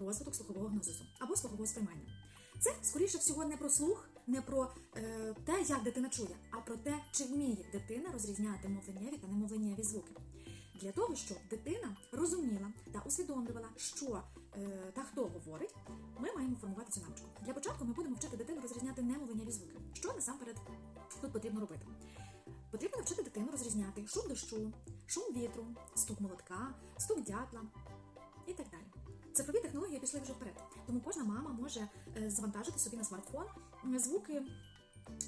розвиток слухового гнозису або слухового сприймання. Це скоріше всього не про слух, не про е, те, як дитина чує, а про те, чи вміє дитина розрізняти мовленнєві та немовленнєві звуки. Для того, щоб дитина розуміла та усвідомлювала, що е, та хто говорить, ми маємо формувати цю навичку. Для початку ми будемо вчити дитину розрізняти немовленнєві звуки. Що насамперед тут потрібно робити? Потрібно навчити дитину розрізняти шум дощу, шум вітру, стук молотка, стук дятла і так далі. Технології пішли вже вперед, тому кожна мама може е, завантажити собі на смартфон звуки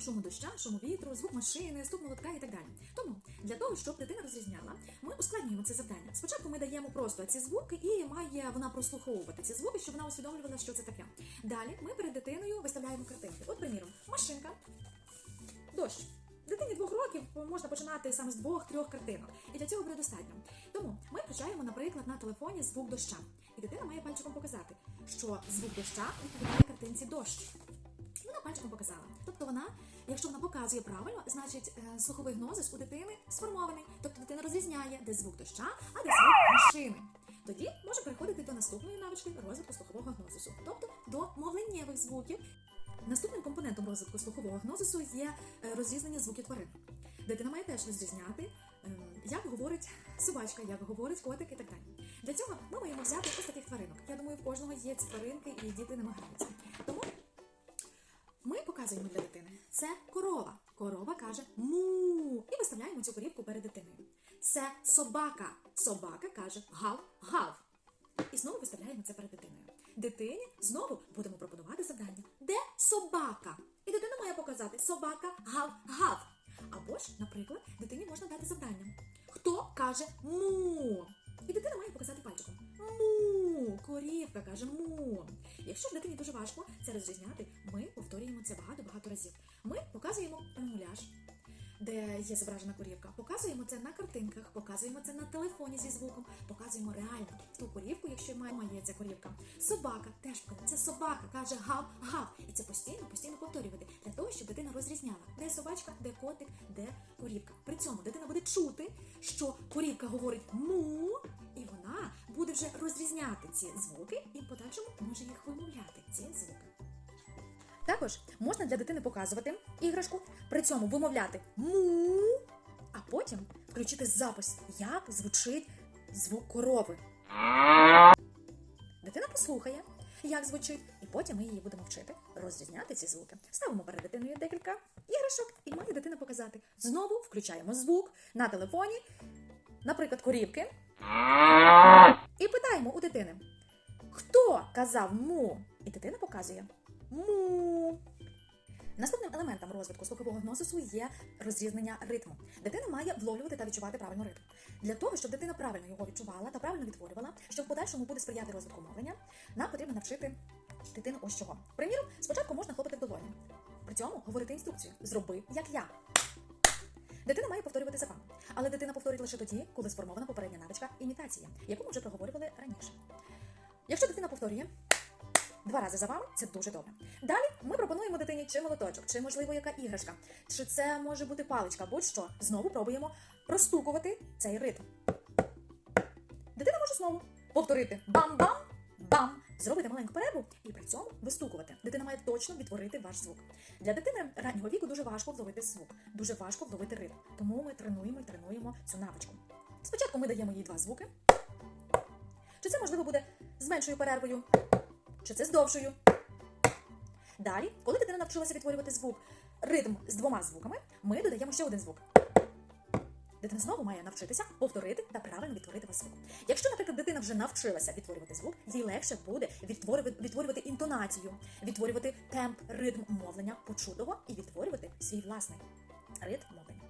шуму доща, шуму вітру, звук машини, стук молотка і так далі. Тому для того, щоб дитина розрізняла, ми ускладнюємо це завдання. Спочатку ми даємо просто ці звуки, і має вона прослуховувати ці звуки, щоб вона усвідомлювала, що це таке. Далі ми перед дитиною виставляємо картинки. От, приміром, машинка, дощ. Дитині двох років можна починати саме з двох-трьох картинок, і для цього буде достатньо. Тому ми включаємо, наприклад, на телефоні звук доща, і дитина має пальчиком показати, що звук доща відповідає картинці дощ. Вона пальчиком показала. Тобто вона, якщо вона показує правильно, значить е, слуховий гнозис у дитини сформований. Тобто дитина розрізняє, де звук доща, а де звук машини. Тоді може переходити до наступної навички розвитку слухового гнозису, тобто до мовленнєвих звуків. Наступним компонентом розвитку слухового гнозису є е, розрізнення звуків тварин. Дитина має теж розрізняти, ем, як говорить собачка, як говорить котик і так далі. Для цього ми маємо взяти ось таких тваринок. Я думаю, в кожного є ці тваринки, і діти ними граються. Тому ми показуємо для дитини. Це корова. Корова каже му. І виставляємо цю корівку перед дитиною. Це собака. Собака каже гав-гав. І знову виставляємо це перед дитиною. Дитині знову будемо пропонувати завдання. Собака? І дитина має показати собака гав-гав. Або ж, наприклад, дитині можна дати завдання. Хто каже му? І дитина має показати пальчиком. Му, корівка каже му. Якщо ж дитині дуже важко це розрізняти, ми повторюємо це багато-багато разів. Ми показуємо муляж, де є зображена корівка. Показуємо це на картинках, показуємо це на телефоні зі звуком, показуємо реально ту корівку, якщо мама є ця корівка. Собака теж це собака, каже гав-гав. Розрізняла, собачка, де котик, де корівка. При цьому дитина буде чути, що корівка говорить му, і вона буде вже розрізняти ці звуки і в подальшому може їх вимовляти. Ці звуки. Також можна для дитини показувати іграшку, при цьому вимовляти му, а потім включити запис, як звучить звук корови. Дитина послухає, як звучить, і потім ми її будемо вчити розрізняти ці звуки. Ставимо перед дитиною декілька іграшок і має дитина показати. Знову включаємо звук на телефоні, наприклад, корівки, і питаємо у дитини: Хто казав му? І дитина показує му. Наступним елементом розвитку слухового гносису є розрізнення ритму. Дитина має вловлювати та відчувати правильно ритм. Для того, щоб дитина правильно його відчувала та правильно відтворювала, щоб в подальшому буде сприяти розвитку мовлення, нам потрібно навчити дитину ось чого. Приміром, спочатку можна хлопати долоні. При цьому говорити інструкцію: зроби як я. Дитина має повторювати за вами. Але дитина повторить лише тоді, коли сформована попередня навичка імітація, яку ми вже проговорювали раніше. Якщо дитина повторює два рази за вами, це дуже добре. Далі ми пропонуємо дитині чи молоточок, чи можливо яка іграшка, чи це може бути паличка, будь-що. Знову пробуємо простукувати цей ритм. Дитина може знову повторити бам-бам, бам, зробити маленьку перерву і при цьому вистукувати. Дитина має точно відтворити ваш звук. Для дитини раннього віку дуже важко вловити звук, дуже важко вловити ритм. Тому ми тренуємо і тренуємо цю навичку. Спочатку ми даємо їй два звуки. Чи це можливо буде з меншою перервою, чи це з довшою. Далі, коли дитина навчилася відтворювати звук, ритм з двома звуками, ми додаємо ще один звук. Дитина знову має навчитися повторити та правильно відтворити ваш звук. Якщо, наприклад, дитина вже навчилася відтворювати звук, їй легше буде відтворювати, відтворювати інтонацію, відтворювати темп, ритм мовлення почутого і відтворювати свій власний ритм мовлення.